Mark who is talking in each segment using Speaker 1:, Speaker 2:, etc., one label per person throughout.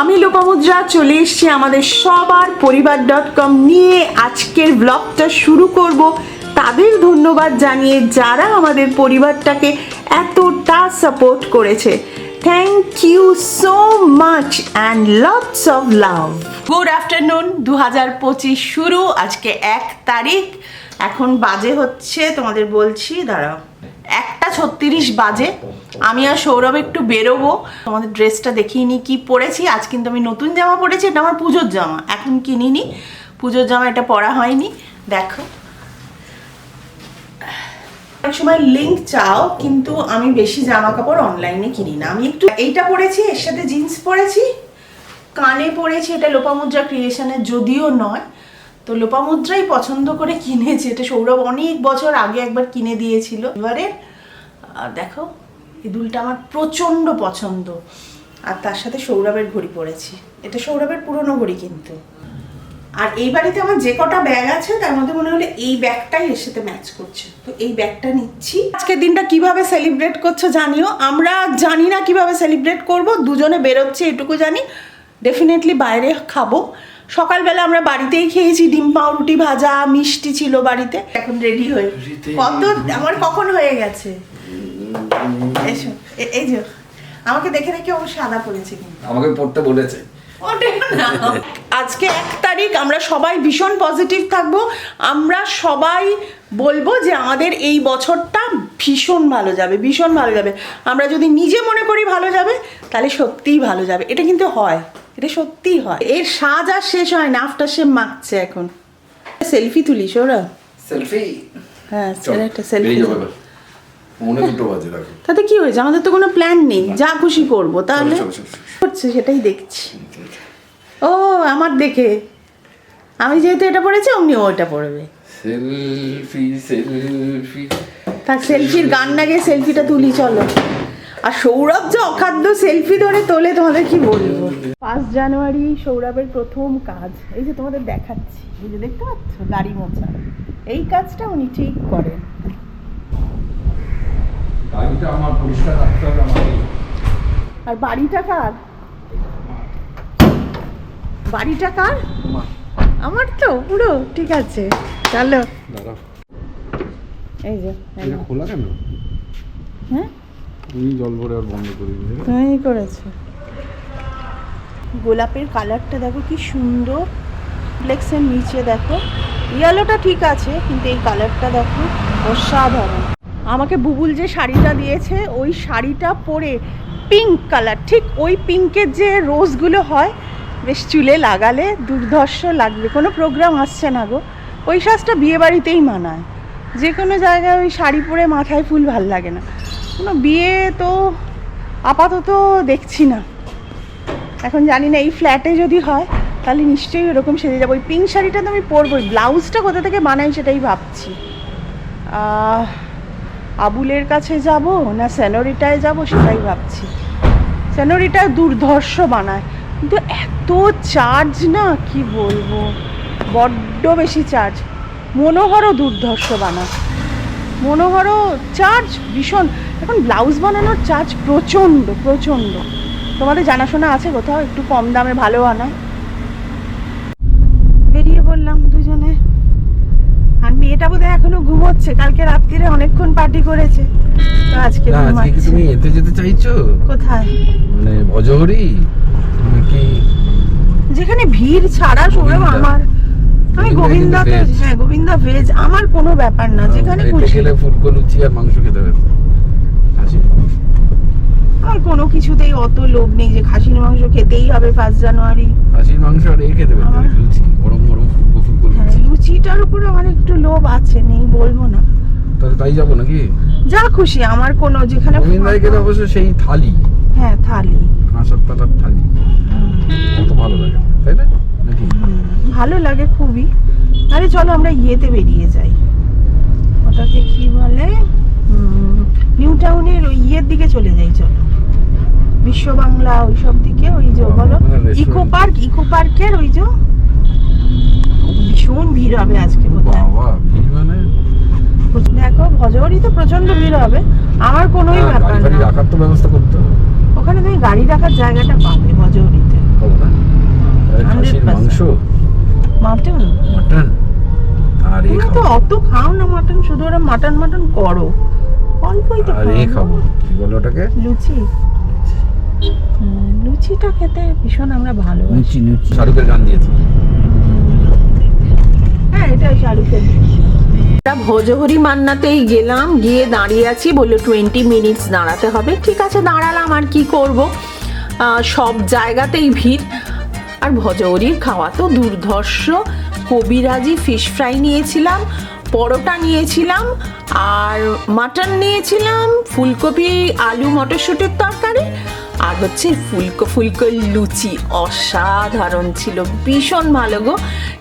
Speaker 1: আমি লোপামুদ্রা চলে এসেছি আমাদের সবার পরিবার ডট কম নিয়ে। আজকের ব্লগটা শুরু করব। তাদের ধন্যবাদ জানিয়ে যারা আমাদের পরিবারটাকে এতটা সাপোর্ট করেছে। Thank you so much and lots of love good afternoon দু হাজার পঁচিশ শুরু। আজকে এক তারিখ। এখন বাজে হচ্ছে, তোমাদের বলছি, দাঁড়াও। একটা ছত্রিশ বাজে। আমি আর সৌরভ একটু বেরোবো। তোমাদের ড্রেসটা দেখিয়ে নি কি পরেছি। আজ কিন্তু আমি নতুন জামা পরেছি। এটা আমার পুজোর জামা। এখন কিনিনি। পুজোর জামা এটা পরা হয়নি। দেখো। অনেক সময় লিঙ্ক চাও, কিন্তু আমি বেশি জামা কাপড় অনলাইনে কিনি না। আমি একটু এইটা পরেছি, এর সাথে জিন্স পরেছি। কানে পরেছি। এটা লোপামুদ্রা ক্রিয়েশনের যদিও নয়। তো লোপামুদ্রাই পছন্দ করে কিনেছে। এটা সৌরভ অনেক বছর আগে একবার কিনে দিয়েছিল। এবারে দেখো, এই দুলটা আমার প্রচণ্ড পছন্দ। আর তার সাথে সৌরভের ঘড়ি পরেছি। এটা সৌরভের পুরনো ঘড়ি কিন্তু। আর এই বাড়িতে আমার যে কটা ব্যাগ আছে, তার মধ্যে মনে হলো এই ব্যাগটাই এর সাথে ম্যাচ করছে। তো এই ব্যাগটা নিচ্ছি। আজকের দিনটা কীভাবে সেলিব্রেট করছ জানিও। আমরা জানি না কীভাবে সেলিব্রেট করব। দুজনে বেরোচ্ছে, এটুকু জানি। ডেফিনেটলি বাইরে খাব। সকালবেলা আমরা বাড়িতেই খেয়েছি ডিম পাউরুটি ভাজা মিষ্টি ছিল বাড়িতে। এখন রেডি হয়ে কত আমার কখন হয়ে গেছে? এসো এই যে আমাকে দেখে দেখে ও সাদা পড়েছে কিন্তু।
Speaker 2: আমাকে পড়তে বলেছে।
Speaker 1: আজকে এক তারিখ আমরা সবাই ভীষণ পজিটিভ থাকব। আমরা সবাই বলব যে আমাদের এই বছরটা ভীষণ ভালো যাবে ভীষণ ভালো যাবে। আমরা যদি নিজে মনে করি ভালো যাবে তাহলে সত্যিই ভালো যাবে। এটা কিন্তু হয়। এটা সত্যিই হয়। এর সাজ আর শেষ হয় না আফটার সে মাখছে এখন। সেলফি তুলিস ওরা?
Speaker 2: সেলফি?
Speaker 1: হ্যাঁ একটা সেলফি।
Speaker 2: মনে দুটো বাজে
Speaker 1: তাতে কি হয়েছে? আমাদের তো কোনো প্ল্যান নেই। যা খুশি করব তাহলে। করছে সেটাই দেখছি। ও আমার দেখে। আমি যেহেতু এটা পড়েছি অমনি ও এটা পড়বে।
Speaker 2: Selfie selfie.
Speaker 1: থাক সেলফির গান না গিয়ে সেলফিটা তুলি চলো। আর সৌরভ যে অখাদ্য সেলফি ধরে তোলে তোমাদের কি বলব? ফার্স্ট জানুয়ারি সৌরভের প্রথম কাজ। এই যে তোমাদের দেখাচ্ছি এই যে দেখতে পাচ্ছ? দাড়ি মোছা এই কাজটা উনি ঠিক করেন।
Speaker 2: আমার পরিষ্কার রাখতে হবে আমাকে।
Speaker 1: আর বাড়িটা কার? বাড়িটা কার? আমার তো পুরো। ঠিক আছে। চলো। এই যে।
Speaker 2: খোলা কেন?
Speaker 1: হ্যাঁ?
Speaker 2: তুমি জল ভরে আর বন্ধ করে দিলে
Speaker 1: তুমি করেছ। গোলাপের কালারটা দেখো কি সুন্দর। ফ্লেক্সের নিচে দেখো। ইয়েলোটা ঠিক আছে কিন্তু এই কালারটা দেখো অসাধারণ। আমাকে বুবুল যে শাড়িটা দিয়েছে ওই শাড়িটা পরে পিঙ্ক কালার ঠিক ওই পিঙ্কের যে রোজগুলো হয় বেশ চুলে লাগালে দুর্ধর্ষ লাগবে। কোনো প্রোগ্রাম আসছে না গো। ওই সাজটা বিয়ে বাড়িতেই মানায়। যে কোনো জায়গায় ওই শাড়ি পরে মাথায় ফুল ভালো লাগে না। কোনো বিয়ে তো আপাতত দেখছি না। এখন জানি না, এই ফ্ল্যাটে যদি হয়, তাহলে নিশ্চয়ই ওরকম সেজে যাব। ওই পিঙ্ক শাড়িটা তো আমি পরবোই, ব্লাউজটা কোথা থেকে বানাই সেটাই ভাবছি। আবুলের কাছে যাব না সেনোরিটায় যাব সেটাই ভাবছি। সেনোরিটা দুর্ধর্ষ বানায়, কিন্তু এত চার্জ না, কি বলব? বড্ড বেশি চার্জ মনোহরও দুর্ধর্ষ বানায়। মনোহরও চার্জ ভীষণ। এখন ব্লাউজ বানানোর চার্জ প্রচণ্ড প্রচণ্ড। তোমাদের জানাশোনা আছে কোথাও? একটু কম দামে ভালো বানায় বেরিয়ে বললাম দুজনে। আর মেয়েটা বোধহয় এখনও ঘুমোচ্ছে। কালকে রাত্রিরে অনেকক্ষণ পার্টি করেছে। তো আজকে
Speaker 2: আজকে তুমি এতে যেতে চাইছো?
Speaker 1: কোথায়?
Speaker 2: মানে অজহরি নাকি
Speaker 1: যেখানে ভিড় ছাড়া সৌরভ আমার। আমি
Speaker 2: গোবিন্দা
Speaker 1: হ্যাঁ গোবিন্দা ভেজ আমার কোনো ব্যাপার না। যেখানে খুশি।
Speaker 2: ফুলকো লুচি আর মাংস খেতে হবে।
Speaker 1: আমার কোনো কিছুতেই অত লোভ নেই যে খাসির মাংস খেতেই হবে ফার্স্ট জানুয়ারি
Speaker 2: হাসির মাংস আর এ খেতে হবে
Speaker 1: আমার-
Speaker 2: লুচি গরম গরম ফুলকো ফুলকো
Speaker 1: হ্যাঁ,
Speaker 2: লুচি
Speaker 1: লুচিটার উপরে আমার একটু লোভ আছে নেই বলব না।
Speaker 2: তাহলে তাই যাব নাকি?
Speaker 1: যা খুশি আমার কোনো যেখানে
Speaker 2: অবশ্য সেই থালি।
Speaker 1: হ্যাঁ থালি।
Speaker 2: কাঁসার তালার থালি। কত ভালো লাগে তাই না? নাকি?
Speaker 1: ভালো লাগে খুবই। আরে চলো আমরা ইয়েতে বেরিয়ে যাই। ওটাকে কি বলে? নিউ টাউনের ওই ইয়ের দিকে চলে যাই চলো। বিশ্ব বাংলা ওই সব দিকে ওই যে বলো
Speaker 2: মানে restaurant।
Speaker 1: ইকো পার্ক ইকো পার্কের ওই যে ভীষণ ভিড় হবে আজকে
Speaker 2: মানে?
Speaker 1: দেখো ভজহরি তো প্রচণ্ড ভিড় হবে। আমার কোনোই
Speaker 2: হ্যাঁ,
Speaker 1: ব্যাপার না।
Speaker 2: রাখার তো ব্যবস্থা করতে হবে।
Speaker 1: ওখানে তুমি গাড়ি রাখার জায়গাটা পাবে ভজহরিতে
Speaker 2: মাংস?
Speaker 1: মাটন?
Speaker 2: মাটন? আর
Speaker 1: তুমি তো অত খাও না মাটন শুধু ওরা মাটন মাটন করো। অল্পই তো খাও।
Speaker 2: খাব। কি বলো ওটাকে?
Speaker 1: লুচি? লুচিটা খেতে ভীষণ আমরা ভালোবাসি।
Speaker 2: লুচি লুচি। শাহরুখের গান দিয়েছে।
Speaker 1: হ্যাঁ এটা শাহরুখের ভোজহরি মান্নাতেই গেলাম গিয়ে দাঁড়িয়ে আছি বলল টোয়েন্টি মিনিটস দাঁড়াতে হবে। ঠিক আছে দাঁড়ালাম আর কি করব? আহ, সব জায়গাতেই ভিড়। আর ভজহরির খাওয়া তো দুর্ধর্ষ। কবিরাজি ফিশ ফ্রাই নিয়েছিলাম পরোটা নিয়েছিলাম আর মাটন নিয়েছিলাম ফুলকপি আলু মটরশুটির তরকারি আর হচ্ছে ফুলকো ফুলকো লুচি, অসাধারণ ছিল, ভীষণ ভালো গো।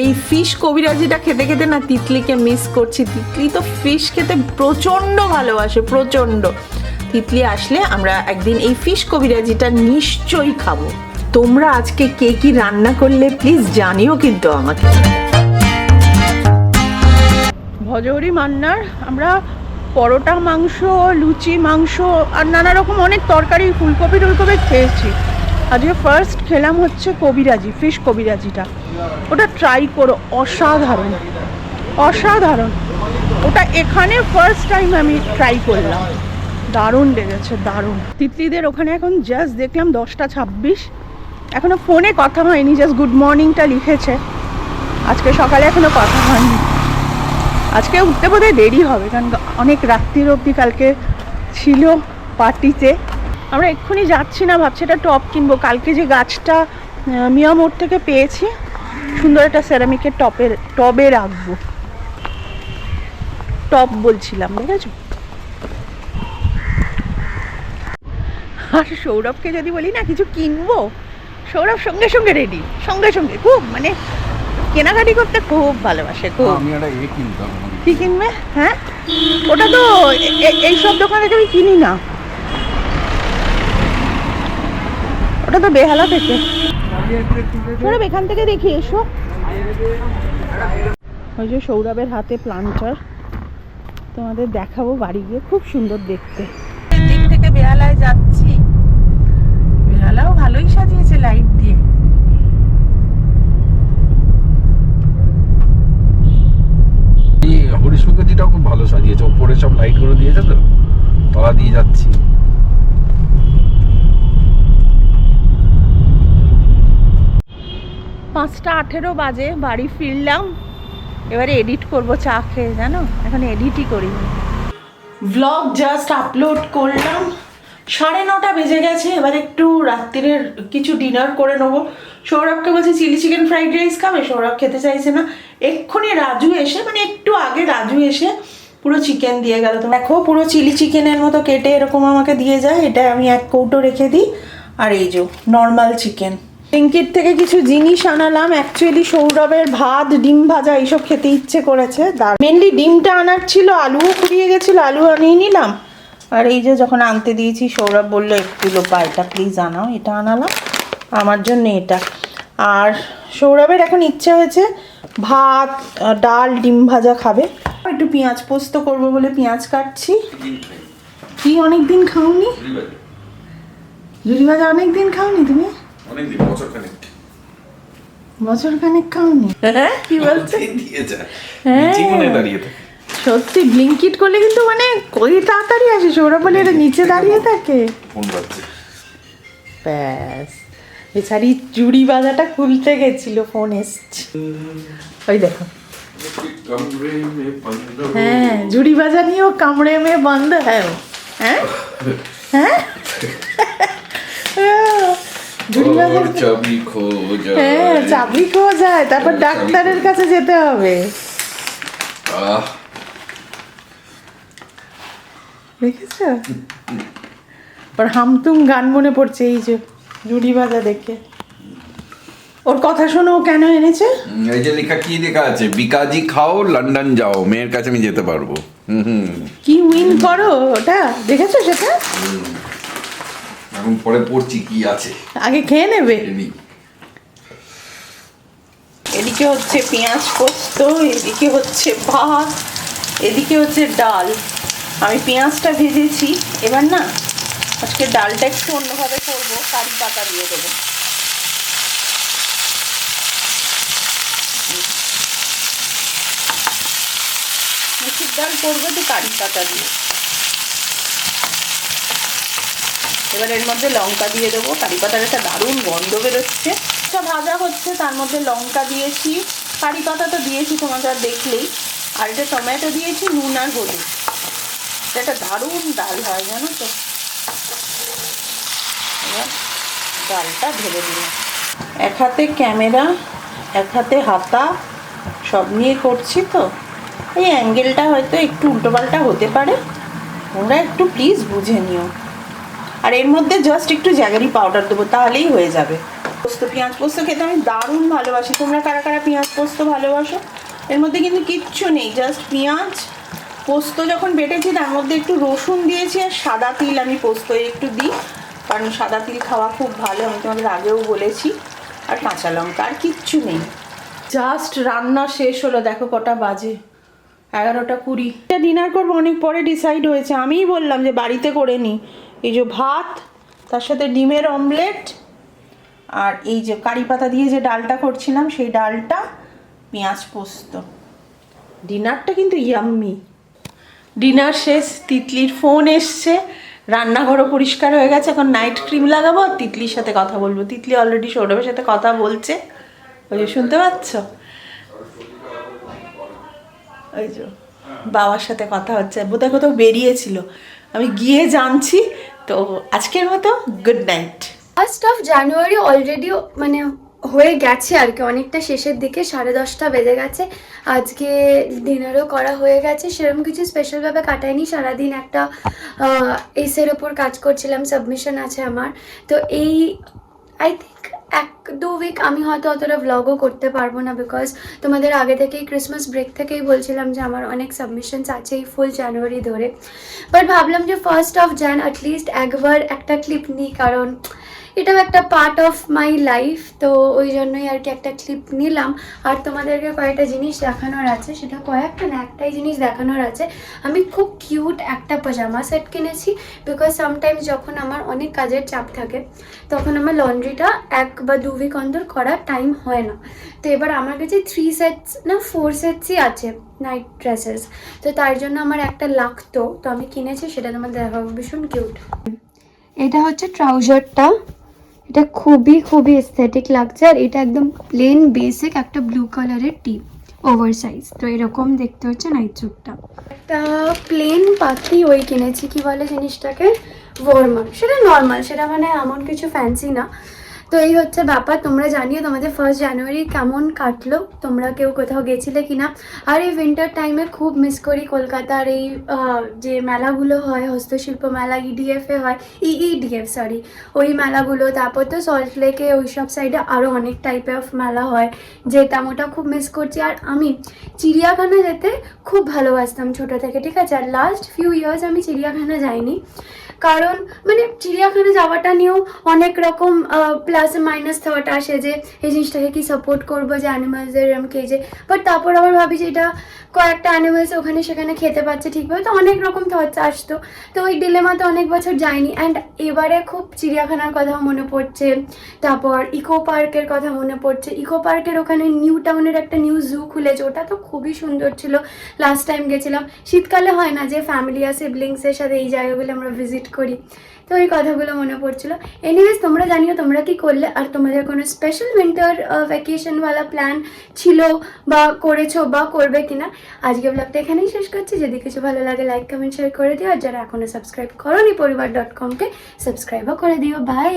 Speaker 1: এই ফিশ কবিরাজিটা খেতে খেতে না তিতলিকে মিস করছি। তিতলি তো ফিশ খেতে প্রচণ্ড ভালোবাসে, প্রচণ্ড। তিতলি আসলে আমরা একদিন এই ফিশ কবিরাজিটা নিশ্চয়ই খাব। তোমরা আজকে কে কি রান্না করলে প্লিজ জানিও কিন্তু আমাকে। ভজহরি মান্নার, আমরা পরোটা মাংস, লুচি মাংস আর নানা রকম অনেক তরকারি, ফুলকপি, টুলকপি খেয়েছি। আজকে ফার্স্ট খেলাম হচ্ছে কবিরাজি ফিশ কবিরাজিটা। ওটা ট্রাই করো, অসাধারণ। অসাধারণ। ওটা এখানে ফার্স্ট টাইম আমি ট্রাই করলাম। দারুণ লেগেছে, দারুণ। তিতলিদের ওখানে এখন জাস্ট দেখলাম দশটা ছাব্বিশ। এখনও ফোনে কথা হয়নি জাস্ট গুড মর্নিংটা লিখেছে। আজকে সকালে এখনও কথা হয়নি। আজকে উঠতে বোধহয় দেরি হবে, কারণ অনেক রাত্রির অবধি কালকে ছিল পার্টিতে। আমরা এক্ষুনি যাচ্ছি না, ভাবছি একটা টপ কিনবো। কালকে যে গাছটা মিয়া মোড় থেকে পেয়েছি, সুন্দর একটা সেরামিকের টপের টবে রাখব। টপ বলছিলাম দেখেছ আর সৌরভকে যদি বলি না, কিছু কিনবো? সৌরভ সঙ্গে সঙ্গে রেডি সঙ্গে সঙ্গে, খুব মানে কেনাকাটি করতে খুব ভালোবাসে খুব।
Speaker 2: আমি একটা এ কিনতাম।
Speaker 1: কি কিনবে? হ্যাঁ? ওটা তো এ- এ- এইসব দোকান আমি কিনি না। ওটা তো বেহালা থেকে। সৌরভ এখান থেকে দেখি এসো। ওই যে সৌরভের হাতে প্লান্টার তোমাদের দেখাবো বাড়ি গিয়ে খুব সুন্দর দেখতে। দিক থেকে বেহালায় যাচ্ছি। বেহালাও ভালোই সাজিয়েছে লাইট দিয়ে
Speaker 2: এই হরিশ খুব ভালো সাজিয়েছে। ওপরে সব লাইটগুলো দিয়েছে তো? তলা দিয়ে যাচ্ছি।
Speaker 1: পাঁচটা আঠেরো বাজে বাড়ি ফিরলাম। এবারে এডিট করব চা খেয়ে জানো? এখন এডিটই করি ব্লগ জাস্ট আপলোড করলাম। সাড়ে নটা বেজে গেছে, এবার একটু রাত্রিরের কিছু ডিনার করে নেব। সৌরভকে বলছি, চিলি চিকেন ফ্রাইড রাইস খাবে? সৌরভ খেতে চাইছে না। এক্ষুনি রাজু এসে মানে একটু আগে রাজু এসে পুরো চিকেন দিয়ে গেল। তো দেখো, পুরো চিলি চিকেনের মতো কেটে এরকম আমাকে দিয়ে যায়। এটা আমি এক কৌটো রেখে দিই। আর এই যে নর্মাল চিকেন পিঙ্কির থেকে কিছু জিনিস আনালাম। অ্যাকচুয়ালি সৌরভের ভাত, ডিম ভাজা, এইসব খেতে ইচ্ছে করেছে। মেনলি ডিমটা আনার ছিল, আলুও ফুরিয়ে গেছিল, আলু আনিয়ে নিলাম। আর এই যে যখন আনতে দিয়েছি সৌরভ বলল একটু লোপা এটা প্লিজ আনাও এটা আনালাম আমার জন্য এটা। আর সৌরভের এখন ইচ্ছে হয়েছে ভাত ডাল ডিম ভাজা খাবে। একটু পেঁয়াজ পোস্ত করব বলে পেঁয়াজ কাটছি। কি অনেক দিন খাওনি? ঝুড়ি ভাজা অনেক দিন খাওনি তুমি?
Speaker 2: বছর খানিক
Speaker 1: বছর খানেক খাওনি? হ্যাঁ? কি বলছে? হ্যাঁ।
Speaker 2: দাঁড়িয়ে
Speaker 1: সত্যি ব্লিঙ্কিট করলে কিন্তু মানে কই তাড়াতাড়ি আসে সৌরভ বলে এটা নিচে দাঁড়িয়ে থাকে। ব্যাস। বেচারি চুড়ি বাজাটা খুলতে গেছিল ফোন এসছে। ওই দেখো। হ্যাঁ ঝুড়ি বাজা নিয়েও কামড়ে মে বন্ধ হ্যাঁ হ্যাঁ? হ্যাঁ?
Speaker 2: চাবি খো যায়
Speaker 1: হ্যাঁ যায় তারপর ডাক্তারের কাছে যেতে হবে।
Speaker 2: আহ
Speaker 1: দেখেছ? ওর হামতুম গান মনে পড়ছে এই যে জুড়ি বাজা দেখে। ওর কথা শোনো ও কেন এনেছে?
Speaker 2: এই যে লেখা কি লেখা আছে? বিকাজি খাও লন্ডন যাও। মেয়ের কাছে আমি যেতে পারব।
Speaker 1: কি উইন করো ওটা? দেখেছ সেটা?
Speaker 2: এখন পরে পড়ছি কি আছে।
Speaker 1: আগে খেয়ে নেবে। এদিকে হচ্ছে পেঁয়াজ পোস্ত এদিকে হচ্ছে ভাত এদিকে হচ্ছে ডাল। আমি পেঁয়াজটা ভেজেছি। এবার না, আজকে ডালটা একটু অন্যভাবে করব, কারি পাতা দিয়ে দেবো। মুসুর ডাল করব তো কারি পাতা দিয়ে। এবার এর মধ্যে লঙ্কা দিয়ে দেবো। কারি পাতার একটা দারুণ গন্ধ বেরোচ্ছে। সব ভাজা হচ্ছে, তার মধ্যে লঙ্কা দিয়েছি। কারি পাতা তো দিয়েছি তোমাদের দেখলেই। আর এটা টমেটো দিয়েছি, নুন আর হলুদ। একটা দারুণ ডাল হয়, জানো তো? এবার ডালটা ঢেলে দিলাম। এক হাতে ক্যামেরা, এক হাতে হাতা, সব নিয়ে করছি তো। এই অ্যাঙ্গেলটা হয়তো একটু উল্টোপাল্টা হতে পারে। তোমরা একটু প্লিজ বুঝে নিও। আর এর মধ্যে জাস্ট একটু জ্যাগারি পাউডার দেবো, তাহলেই হয়ে যাবে। পোস্ত, পেঁয়াজ পোস্ত খেতে আমি দারুণ ভালোবাসি। তোমরা কারা কারা পেঁয়াজ পোস্ত ভালোবাসো? এর মধ্যে কিন্তু কিচ্ছু নেই জাস্ট পেঁয়াজ পোস্ত যখন বেটেছি, তার মধ্যে একটু রসুন দিয়েছি আর সাদা তিল আমি পোস্ত একটু দিই, কারণ সাদা তিল খাওয়া খুব ভালো, আমি তোমাদের আগেও বলেছি, আর কাঁচা লঙ্কা আর কিচ্ছু নেই। জাস্ট রান্না শেষ হলো, দেখো কটা বাজে, এগারোটা কুড়ি। এটা ডিনার করব, অনেক পরে ডিসাইড হয়েছে, আমিই বললাম যে বাড়িতে করে নিই এই যে ভাত, তার সাথে ডিমের অমলেট আর এই যে কারি পাতা দিয়ে যে ডালটা করছিলাম, সেই ডালটা পেঁয়াজ পোস্ত। ডিনারটা কিন্তু ইয়াম্মি ডিনার শেষ, তিতলির ফোন এসছে, রান্নাঘরও পরিষ্কার হয়ে গেছে, এখন নাইট ক্রিম লাগাবো আর তিতলির সাথে কথা বলব। তিতলি অলরেডি সৌরভের সাথে কথা বলছে। ওই যে শুনতে পাচ্ছ? ওই যে বাবার সাথে কথা হচ্ছে। বোধহয় কোথাও বেরিয়েছিল। আমি গিয়ে জানছি, তো আজকের মতো good night
Speaker 3: first of January already মানে হয়ে গেছে আর কি। অনেকটা শেষের দিকে, সাড়ে দশটা বেজে গেছে। আজকে ডিনারও করা হয়ে গেছে। সেরকম কিছু স্পেশালভাবে কাটাইনি সারাদিন একটা এসের ওপর কাজ করছিলাম। সাবমিশন আছে আমার। তো এই আই থিঙ্ক এক, দু উইক আমি হয়তো অতটা ভ্লগও করতে পারব না বিকজ তোমাদের আগে থেকেই ক্রিসমাস ব্রেক থেকেই বলছিলাম যে আমার অনেক সাবমিশনস আছে এই ফুল জানুয়ারি ধরে। বাট ভাবলাম যে ফার্স্ট অফ জ্যান অ্যাটলিস্ট একবার একটা ক্লিপ নিই। কারণ এটাও একটা পার্ট অফ মাই লাইফ তো ওই জন্যই আর কি একটা ক্লিপ নিলাম। আর তোমাদেরকে কয়েকটা জিনিস দেখানোর আছে, সেটা কয়েকটা না, একটাই জিনিস দেখানোর আছে। আমি খুব কিউট একটা পাজামা সেট কিনেছি বিকজ সামটাইমস যখন আমার অনেক কাজের চাপ থাকে, তখন আমার লন্ড্রিটা এক বা দু উইক অন্তর করার টাইম হয় না। তো এবার আমার কাছে থ্রি সেটস না ফোর সেটসই আছে নাইট ড্রেসেস তো তার জন্য আমার একটা লাগতো, তো আমি কিনেছি, সেটা তোমার দেখাবো, ভীষণ কিউট এটা হচ্ছে ট্রাউজারটা এটা খুবই খুবই এস্থেটিক লাগছে আর এটা একদম প্লেন বেসিক একটা ব্লু কালারের টি ওভার সাইজ তো এরকম দেখতে হচ্ছে নাইট স্যুটটা একটা প্লেন পাখি ওই কিনেছি, কি বলে জিনিসটাকে? ওয়ার্মার সেটা নর্মাল সেটা মানে এমন কিছু ফ্যান্সি না। তো এই হচ্ছে ব্যাপার, তোমরা জানিও তোমাদের ফার্স্ট জানুয়ারি কেমন কাটলো, তোমরা কেউ কোথাও গেছিলে কিনা? আর এই উইন্টার টাইমে খুব মিস করি কলকাতার এই যে মেলাগুলো হয়, হস্তশিল্প মেলা E ইডিএফে হয় E ইইডিএফ সরি ওই মেলাগুলো, তারপর তো সল্ট লেকে ওই সব সাইডে আরও অনেক টাইপের অফ মেলা হয় যেতাম ওটা খুব মিস করছি। আর আমি চিড়িয়াখানা যেতে খুব ভালোবাসতাম ছোটো থেকে, ঠিক আছে? আর লাস্ট ফিউ ইয়ার্স আমি চিড়িয়াখানা যাইনি, কারণ মানে চিড়িয়াখানা যাওয়াটা নিয়েও অনেক রকম প্লাস মাইনাস থট আসে যে এই জিনিসটাকে কি সাপোর্ট করব যে অ্যানিমালসদের এরম কেজে বাট তারপর আবার ভাবি যে এটা কয়েকটা অ্যানিমালস ওখানে সেখানে খেতে পাচ্ছে ঠিকভাবে, তো অনেক রকম থটস আসতো। তো ওই ডিলেমাতে অনেক বছর যায়নি অ্যান্ড এবারে খুব চিড়িয়াখানার কথা মনে পড়ছে, তারপর ইকো পার্কের কথা মনে পড়ছে। ইকো পার্কের ওখানে নিউ টাউনের একটা নিউ জু খুলেছে, ওটা তো খুবই সুন্দর ছিল। লাস্ট টাইম গেছিলাম। শীতকালে হয় না যে ফ্যামিলি আর সিবলিংসের সাথে এই জায়গাগুলো আমরা ভিজিট করি। তো ওই কথাগুলো মনে পড়ছিল। এনিওয়েজ তোমরা জানিও তোমরা কি করলে আর তোমাদের কোনো স্পেশাল উইন্টার ভ্যাকেশনওয়ালা প্ল্যান ছিল বা করেছ বা করবে কিনা? আজকে ব্লগটা এখানেই শেষ করছি। যদি কিছু ভালো লাগে লাইক কমেন্ট শেয়ার করে দিও। আর যারা এখনও সাবস্ক্রাইব করোনি পরিবার ডট কমকে সাবস্ক্রাইবও করে দিও। বাই